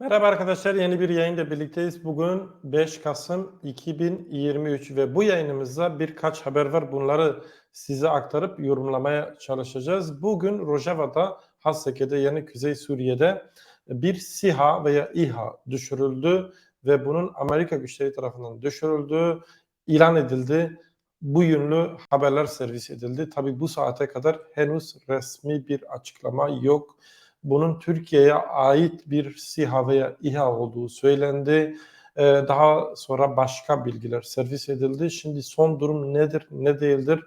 Merhaba arkadaşlar, yeni bir yayında birlikteyiz. Bugün 5 Kasım 2023 ve bu yayınımızda birkaç haber var. Bunları size aktarıp yorumlamaya çalışacağız. Bugün Rojava'da, Hasseke'de yani Kuzey Suriye'de bir SİHA veya İHA düşürüldü ve bunun Amerika güçleri tarafından düşürüldüğü ilan edildi. Bu yönlü haberler servis edildi. Tabi bu saate kadar henüz resmi bir açıklama yok bunun Türkiye'ye ait bir SİHA veya İHA olduğu söylendi. Ee, daha sonra başka bilgiler servis edildi. Şimdi son durum nedir, ne değildir?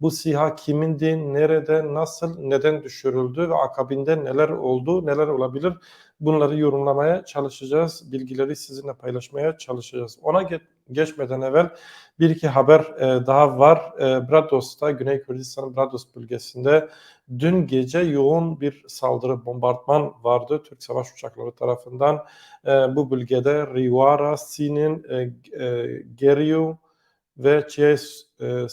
Bu SİHA kimindi, nerede, nasıl, neden düşürüldü ve akabinde neler oldu, neler olabilir? Bunları yorumlamaya çalışacağız. Bilgileri sizinle paylaşmaya çalışacağız. Ona ge geçmeden evvel bir iki haber e, daha var. E, Brados'ta, Güney Kürdistan Brados bölgesinde dün gece yoğun bir saldırı, bombardıman vardı Türk savaş uçakları tarafından. E, bu bölgede Riwara, Sinin, e, e, Geriu ve Chies e,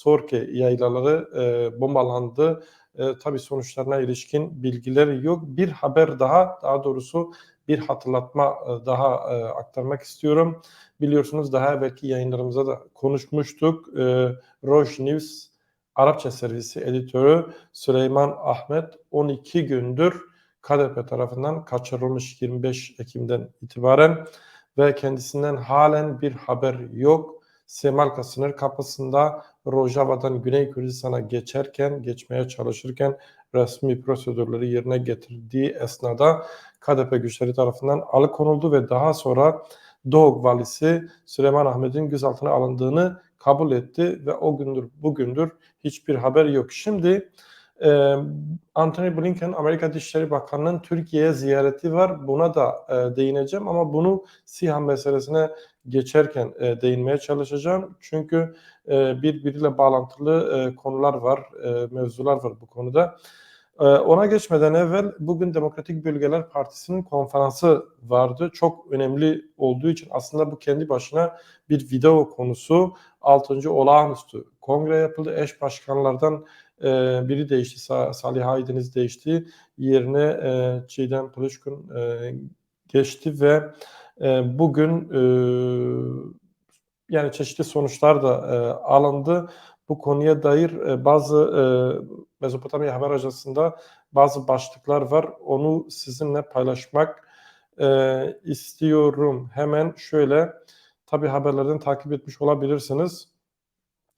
Sorke yaylaları e, bombalandı. E, tabii sonuçlarına ilişkin bilgileri yok. Bir haber daha, daha doğrusu bir hatırlatma e, daha e, aktarmak istiyorum. Biliyorsunuz daha evvelki yayınlarımızda da konuşmuştuk. E, Roj News Arapça servisi editörü Süleyman Ahmet 12 gündür KDP tarafından kaçırılmış 25 Ekim'den itibaren ve kendisinden halen bir haber yok. Semalka sınır kapısında Rojava'dan Güney Kürdistan'a geçerken, geçmeye çalışırken resmi prosedürleri yerine getirdiği esnada KDP güçleri tarafından alıkonuldu ve daha sonra Doğu valisi Süleyman Ahmet'in gözaltına alındığını kabul etti ve o gündür bugündür hiçbir haber yok. Şimdi e, Anthony Blinken Amerika Dışişleri Bakanı'nın Türkiye'ye ziyareti var. Buna da e, değineceğim ama bunu SİHA meselesine geçerken e, değinmeye çalışacağım. Çünkü e, birbiriyle bağlantılı e, konular var, e, mevzular var bu konuda. E, ona geçmeden evvel bugün Demokratik Bölgeler Partisi'nin konferansı vardı. Çok önemli olduğu için aslında bu kendi başına bir video konusu. 6. olağanüstü kongre yapıldı. Eş başkanlardan e, biri değişti. Salih Aydeniz değişti. Yerine e, Çiğdem Pılışkın e, geçti ve e, bugün e, yani çeşitli sonuçlar da e, alındı. Bu konuya dair e, bazı e, Mezopotamya Haber Ajansı'nda bazı başlıklar var. Onu sizinle paylaşmak e, istiyorum. Hemen şöyle, tabi haberlerden takip etmiş olabilirsiniz.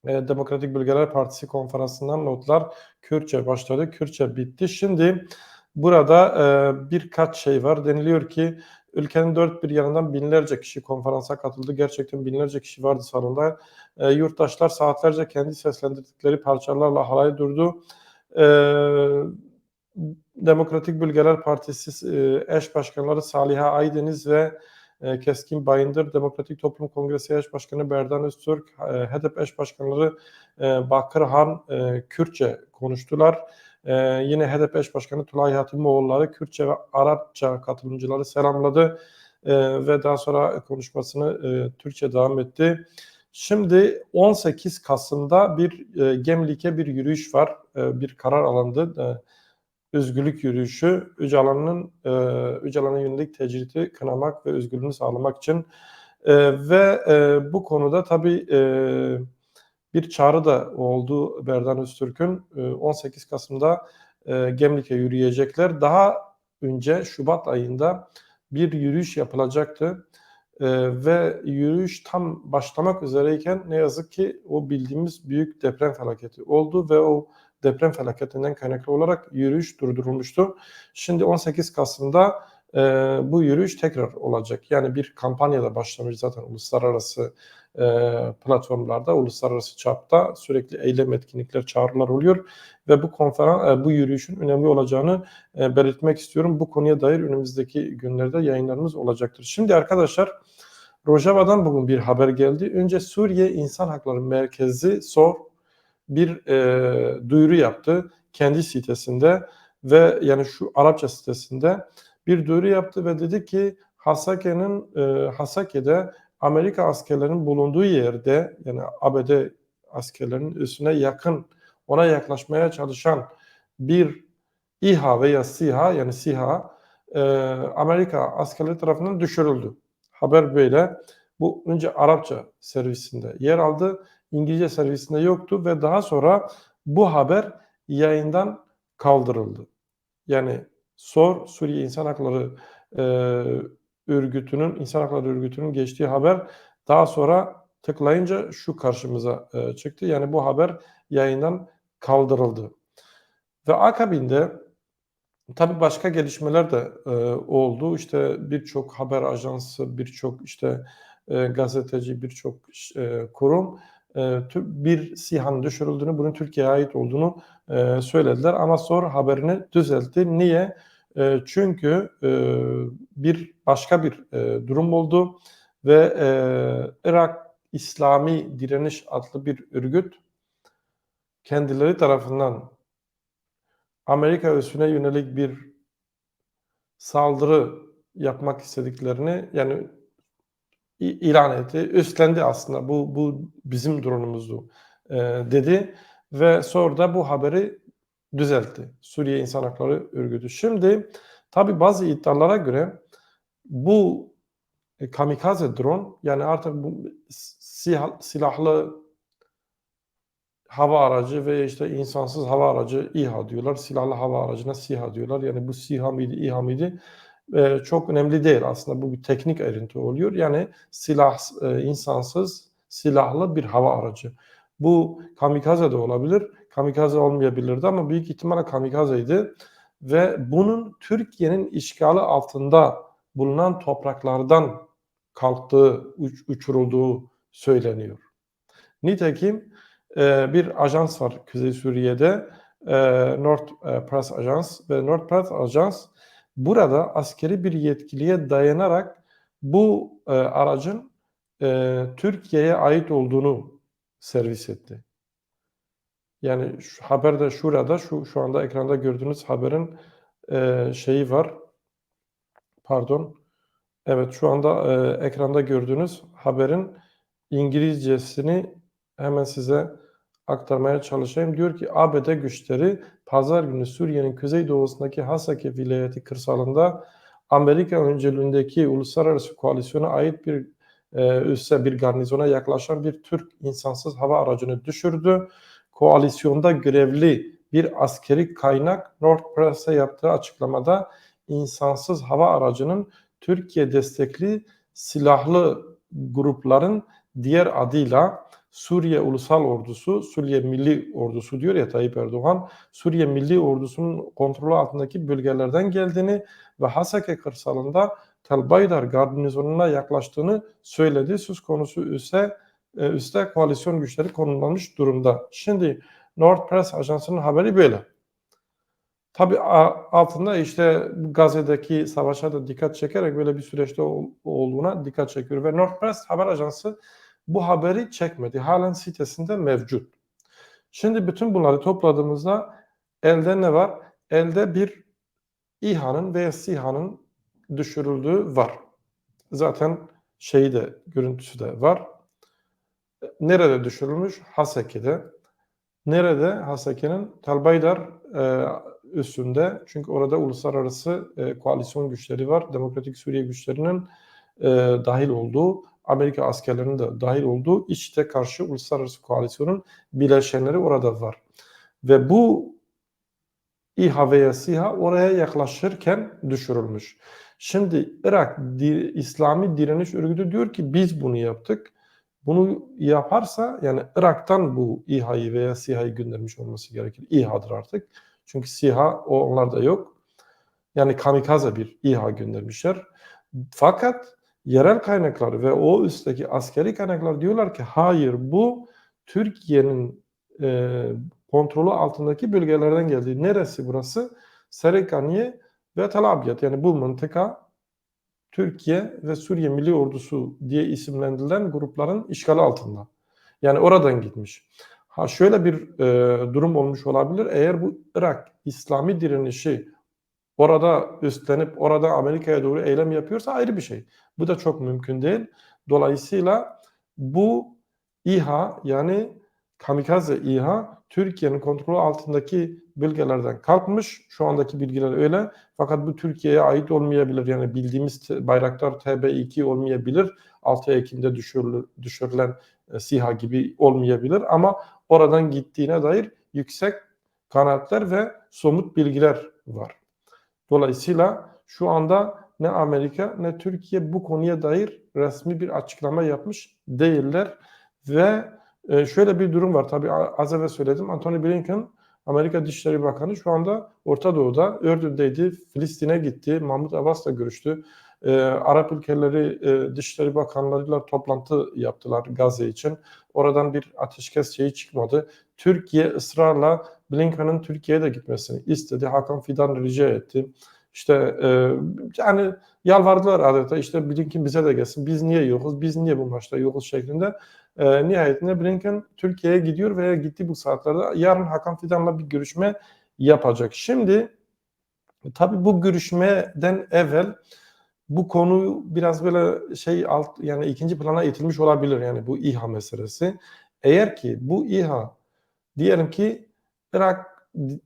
E, Demokratik Bölgeler Partisi konferansından notlar Kürtçe başladı, Kürtçe bitti. Şimdi burada e, birkaç şey var. Deniliyor ki ülkenin dört bir yanından binlerce kişi konferansa katıldı. Gerçekten binlerce kişi vardı salonda. E, yurttaşlar saatlerce kendi seslendirdikleri parçalarla halay durdu. E, Demokratik Bölgeler Partisi e, eş başkanları Saliha Aydeniz ve e, Keskin Bayındır, Demokratik Toplum Kongresi eş başkanı Berdan Öztürk, e, HDP eş başkanları e, Bakırhan e, Kürtçe konuştular. E, yine HDP eş başkanı Tulay Hatimoğulları Kürtçe ve Arapça katılımcıları selamladı e, ve daha sonra konuşmasını e, Türkçe devam etti. Şimdi 18 Kasım'da bir e, Gemlik'e bir yürüyüş var. E, bir karar alındı. E, özgürlük yürüyüşü Öcalan'ın e, Öcalan'a yönelik tecridi kınamak ve özgürlüğünü sağlamak için e, ve e, bu konuda tabii e, bir çağrı da oldu Berdan Öztürk'ün e, 18 Kasım'da e, Gemlik'e yürüyecekler. Daha önce Şubat ayında bir yürüyüş yapılacaktı. Ee, ve yürüyüş tam başlamak üzereyken ne yazık ki o bildiğimiz büyük deprem felaketi oldu ve o deprem felaketinden kaynaklı olarak yürüyüş durdurulmuştu. Şimdi 18 Kasım'da e, bu yürüyüş tekrar olacak. Yani bir kampanya da başlamış zaten uluslararası e, platformlarda, uluslararası çapta sürekli eylem etkinlikler, çağrılar oluyor ve bu konferans, e, bu yürüyüşün önemli olacağını e, belirtmek istiyorum. Bu konuya dair önümüzdeki günlerde yayınlarımız olacaktır. Şimdi arkadaşlar Rojava'dan bugün bir haber geldi. Önce Suriye İnsan Hakları Merkezi SOR bir e, duyuru yaptı kendi sitesinde ve yani şu Arapça sitesinde bir duyuru yaptı ve dedi ki Hasake'nin e, Hasake'de Amerika askerlerinin bulunduğu yerde yani ABD askerlerinin üstüne yakın ona yaklaşmaya çalışan bir İHA veya SİHA yani SİHA e, Amerika askerleri tarafından düşürüldü. Haber böyle. Bu önce Arapça servisinde yer aldı. İngilizce servisinde yoktu ve daha sonra bu haber yayından kaldırıldı. Yani SOR, Suriye İnsan Hakları e, Örgütü'nün, İnsan Hakları Örgütü'nün geçtiği haber daha sonra tıklayınca şu karşımıza e, çıktı. Yani bu haber yayından kaldırıldı. Ve akabinde tabii başka gelişmeler de e, oldu. İşte birçok haber ajansı, birçok işte e, gazeteci, birçok e, kurum e, bir SİHA'nın düşürüldüğünü, bunun Türkiye'ye ait olduğunu e, söylediler. Ama sonra haberini düzeltti. Niye? E, çünkü e, bir başka bir e, durum oldu ve e, Irak İslami Direniş adlı bir örgüt kendileri tarafından Amerika üssüne yönelik bir saldırı yapmak istediklerini yani ilan etti. Üstlendi aslında. Bu bu bizim drone'umuzdu e, dedi ve sonra da bu haberi düzeltti. Suriye İnsan Hakları Örgütü. Şimdi tabi bazı iddialara göre bu e, kamikaze drone yani artık bu silahlı hava aracı ve işte insansız hava aracı İHA diyorlar. Silahlı hava aracına SİHA diyorlar. Yani bu SİHA mıydı, İHA mıydı? Ee, çok önemli değil aslında. Bu bir teknik ayrıntı oluyor. Yani silah, e, insansız, silahlı bir hava aracı. Bu kamikaze de olabilir. Kamikaze olmayabilirdi ama büyük ihtimalle kamikazeydi. Ve bunun Türkiye'nin işgali altında bulunan topraklardan kalktığı, uç, uçurulduğu söyleniyor. Nitekim e, bir ajans var Kuzey Suriye'de, e, North e, Press Ajans ve North Press Ajans burada askeri bir yetkiliye dayanarak bu e, aracın e, Türkiye'ye ait olduğunu servis etti. Yani şu haberde şurada, şu şu anda ekranda gördüğünüz haberin e, şeyi var. Pardon. Evet, şu anda e, ekranda gördüğünüz haberin İngilizcesini hemen size aktarmaya çalışayım. Diyor ki ABD güçleri pazar günü Suriye'nin kuzeydoğusundaki Hasake vilayeti kırsalında Amerika öncülüğündeki uluslararası koalisyona ait bir e, üsse bir garnizona yaklaşan bir Türk insansız hava aracını düşürdü. Koalisyonda görevli bir askeri kaynak North Press'e yaptığı açıklamada insansız hava aracının Türkiye destekli silahlı grupların diğer adıyla Suriye Ulusal Ordusu, Suriye Milli Ordusu diyor ya Tayyip Erdoğan, Suriye Milli Ordusu'nun kontrolü altındaki bölgelerden geldiğini ve Hasake kırsalında Tel Baydar garnizonuna yaklaştığını söyledi. Söz konusu ise e, üste koalisyon güçleri konumlanmış durumda. Şimdi North Press Ajansı'nın haberi böyle. Tabi altında işte Gazze'deki savaşa da dikkat çekerek böyle bir süreçte olduğuna dikkat çekiyor. Ve North Press haber ajansı bu haberi çekmedi. Halen sitesinde mevcut. Şimdi bütün bunları topladığımızda elde ne var? Elde bir İHA'nın veya SİHA'nın düşürüldüğü var. Zaten şeyi de görüntüsü de var. Nerede düşürülmüş? Haseki'de. Nerede? Haseki'nin Talbaydar e, üstünde. Çünkü orada uluslararası e, koalisyon güçleri var. Demokratik Suriye güçlerinin e, dahil olduğu, Amerika askerlerinin de dahil olduğu işte karşı uluslararası koalisyonun bileşenleri orada var. Ve bu İHA veya SİHA oraya yaklaşırken düşürülmüş. Şimdi Irak İslami Direniş Örgütü diyor ki biz bunu yaptık. Bunu yaparsa yani Irak'tan bu İHA'yı veya SİHA'yı göndermiş olması gerekir. İHA'dır artık. Çünkü SİHA o onlarda yok. Yani kamikaze bir İHA göndermişler. Fakat yerel kaynaklar ve o üstteki askeri kaynaklar diyorlar ki hayır bu Türkiye'nin e, kontrolü altındaki bölgelerden geldi. Neresi burası? Serekaniye ve Tel Abyad. Yani bu mıntıka Türkiye ve Suriye Milli Ordusu diye isimlendirilen grupların işgali altında. Yani oradan gitmiş. Ha şöyle bir e, durum olmuş olabilir. Eğer bu Irak İslami direnişi orada üstlenip orada Amerika'ya doğru eylem yapıyorsa ayrı bir şey. Bu da çok mümkün değil. Dolayısıyla bu İHA yani kamikaze İHA Türkiye'nin kontrolü altındaki bölgelerden kalkmış. Şu andaki bilgiler öyle. Fakat bu Türkiye'ye ait olmayabilir. Yani bildiğimiz Bayraktar TB2 olmayabilir. 6 Ekim'de düşürülü- düşürülen e, SİHA gibi olmayabilir. Ama oradan gittiğine dair yüksek kanaatler ve somut bilgiler var. Dolayısıyla şu anda ne Amerika ne Türkiye bu konuya dair resmi bir açıklama yapmış değiller ve e, şöyle bir durum var. Tabii az evvel söyledim. Anthony Blinken Amerika Dışişleri Bakanı şu anda Orta Doğu'da, Ürdün'deydi, Filistin'e gitti, Mahmut Abbas'la görüştü. E, Arap ülkeleri e, Dışişleri Bakanlarıyla toplantı yaptılar Gazze için. Oradan bir ateşkes şeyi çıkmadı. Türkiye ısrarla Blinken'ın Türkiye'ye de gitmesini istedi. Hakan Fidan rica etti. İşte e, yani yalvardılar adeta işte Blinken bize de gelsin. Biz niye yokuz? Biz niye bu maçta yokuz şeklinde. E, nihayetinde Blinken Türkiye'ye gidiyor veya gitti bu saatlerde. Yarın Hakan Fidan'la bir görüşme yapacak. Şimdi tabii bu görüşmeden evvel bu konu biraz böyle şey alt yani ikinci plana itilmiş olabilir yani bu İHA meselesi. Eğer ki bu İHA diyelim ki Irak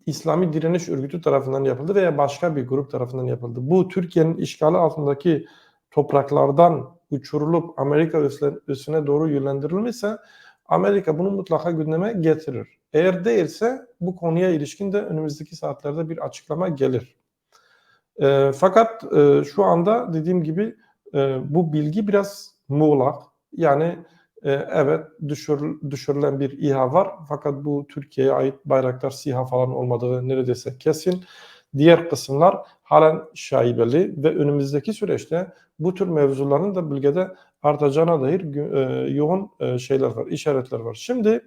İslami Direniş Örgütü tarafından yapıldı veya başka bir grup tarafından yapıldı. Bu Türkiye'nin işgali altındaki topraklardan uçurulup Amerika üstüne doğru yönlendirilmişse Amerika bunu mutlaka gündeme getirir. Eğer değilse bu konuya ilişkin de önümüzdeki saatlerde bir açıklama gelir. E, fakat e, şu anda dediğim gibi e, bu bilgi biraz muğlak. Yani e, evet düşür, düşürülen bir İHA var fakat bu Türkiye'ye ait Bayraktar SİHA falan olmadığı neredeyse kesin. Diğer kısımlar halen şaibeli ve önümüzdeki süreçte bu tür mevzuların da bölgede artacağına dair e, yoğun e, şeyler var, işaretler var. Şimdi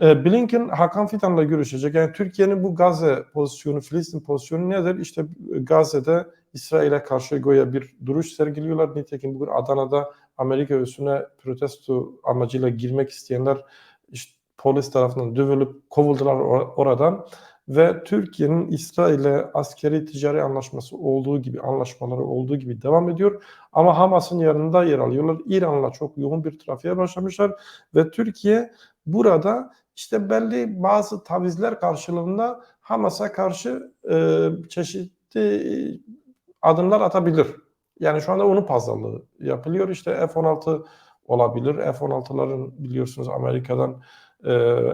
Blinken Hakan Fidan'la görüşecek. Yani Türkiye'nin bu Gazze pozisyonu, Filistin pozisyonu nedir? İşte Gazze'de İsrail'e karşı goya bir duruş sergiliyorlar. Nitekim bugün Adana'da Amerika üssüne protesto amacıyla girmek isteyenler işte polis tarafından dövülüp kovuldular or- oradan. Ve Türkiye'nin İsrail'e askeri ticari anlaşması olduğu gibi, anlaşmaları olduğu gibi devam ediyor. Ama Hamas'ın yanında yer alıyorlar. İran'la çok yoğun bir trafiğe başlamışlar. Ve Türkiye burada işte belli bazı tavizler karşılığında Hamas'a karşı e, çeşitli adımlar atabilir. Yani şu anda onun pazarlığı yapılıyor. İşte F-16 olabilir. F-16'ların biliyorsunuz Amerika'dan e,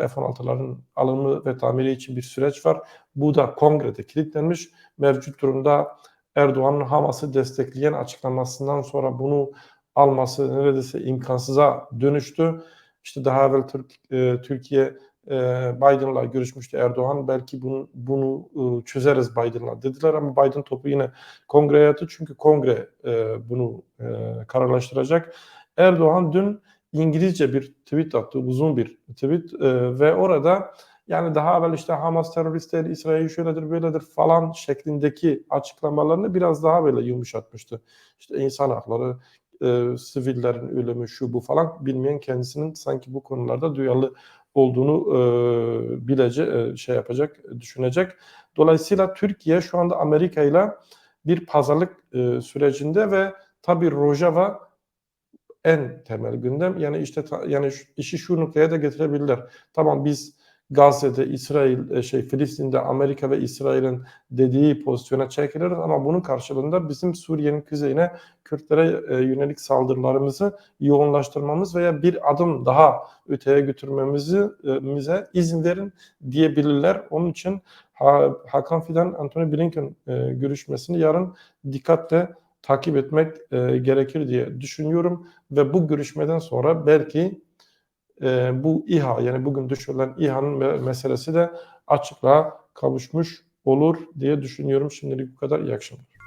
F-16'ların alımı ve tamiri için bir süreç var. Bu da kongrede kilitlenmiş. Mevcut durumda Erdoğan'ın Hamas'ı destekleyen açıklamasından sonra bunu alması neredeyse imkansıza dönüştü. İşte daha evvel Türk, e, Türkiye Biden'la görüşmüştü Erdoğan. Belki bunu, bunu e, çözeriz Biden'la dediler ama Biden topu yine kongreye attı. Çünkü kongre e, bunu e, kararlaştıracak. Erdoğan dün İngilizce bir tweet attı, uzun bir tweet ve orada yani daha evvel işte Hamas teröristleri İsrail şöyledir böyledir falan şeklindeki açıklamalarını biraz daha böyle yumuşatmıştı. İşte insan hakları, e, sivillerin ölümü şu bu falan bilmeyen kendisinin sanki bu konularda duyarlı olduğunu e, bilece e, şey yapacak, düşünecek. Dolayısıyla Türkiye şu anda Amerika ile bir pazarlık e, sürecinde ve tabii Rojava en temel gündem. Yani işte ta- yani işi şu noktaya da getirebilirler. Tamam biz Gazze'de, İsrail, e, şey Filistin'de Amerika ve İsrail'in dediği pozisyona çekiliriz ama bunun karşılığında bizim Suriye'nin kuzeyine Kürtlere e, yönelik saldırılarımızı yoğunlaştırmamız veya bir adım daha öteye götürmemizi e, bize izin verin diyebilirler. Onun için Ha- Hakan Fidan, Anthony Blinken e, görüşmesini yarın dikkatle takip etmek e, gerekir diye düşünüyorum ve bu görüşmeden sonra belki e, bu İHA yani bugün düşürülen İHA'nın me- meselesi de açıklığa kavuşmuş olur diye düşünüyorum. Şimdilik bu kadar. İyi akşamlar.